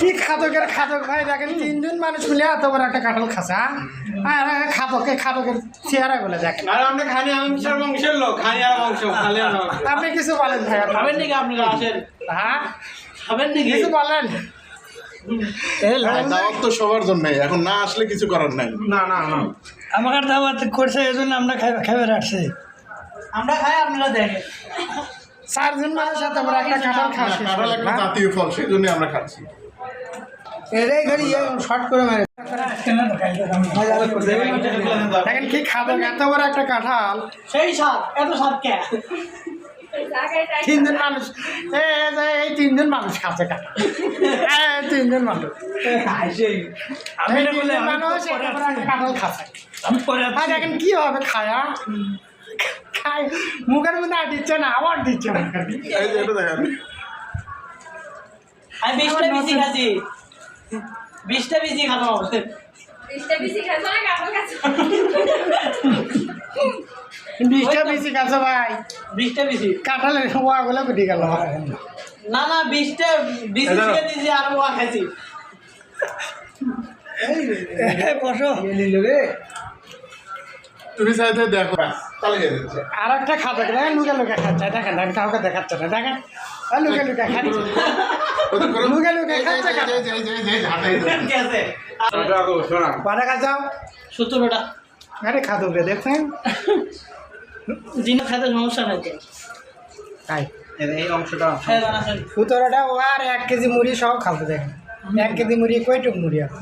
কি খাদকের খাদক ভাই দেখেন তিনজন মানুষ মিলে এত বড় একটা কাঁঠাল খাসা আর খাদকে খাদকের চেহারা দেখেন আর আমরা খানি বংশের বংশের লোক খানি আর বংশ খালি আপনি কিছু বলেন ভাই খাবেন নাকি আপনারা আসেন হ্যাঁ। খাবেন নাকি? কিছু বলেন। এই হ্যাঁ, দাওয়াত তো সবার জন্য এখন না আসলে কিছু করার নাই। না না না। আমাকে দাওয়াত করছে এই জন্য আমরা খাই- খাইবে রাখছি। আমরা খাই আপনারা দেখেন। চারজন মানুষ এত বড় একটা কাঁঠাল খাওয়া শেষ কাঁঠাল একটা হ্যাঁ? জাতীয় ফল সেই জন্য আমরা খাচ্ছি। এটাই ঘড়ি শর্ট করে মারে দেখেন কি এত বড় একটা কাঁঠাল। সেই স্বাদ এত স্বাদ কে? তিনজন মানুষ। এই তিনজন মানুষ খাচ্ছে কাঁঠাল। তিনজন মানুষ। কাঁঠাল খাচ্ছে। দেখেন কি হবে খায়া? খায়। মুখের মধ্যে আর দিচ্ছে না আবার দিচ্ছে মুখের মধ্যে। এই যে এটা দেখেন আমি বিশটা বিসি খাচ্ছি। বিশটা বিসি খাব। বৃষ্টি বেশি খাইছো না কাপড় কাছে বিষটা বেশি কাছে ভাই। বিশটা বিসি কাঁঠালের ওয়া গুলো কুটি গেল না না বিশটা ধরো। ছেড়ে দিয়েছি আর ওয়া খাইছি। বসো। তুমি চাইতে দেখো। আর একটা খাতে দেখেন লুকে লুকে খাচ্ছে দেখেন দেখেন কাউকে দেখাচ্ছে না দেখেন। লুকে লুকে খাচ্ছে। লুকে লুকে খাচ্ছে কাঁঠাল। কে আছে। বাটা খাচ্ছাও সত্তরটা আরে খাদক রে দেখছেন? জিনিস খাইতে সমস্যা নাই তো। তাই। এই অংশটা খাই ও আর এক কেজি মুড়ি সহ খাব দেখেন। এক কেজি মুড়ি কয়টুক মুড়ি আছে?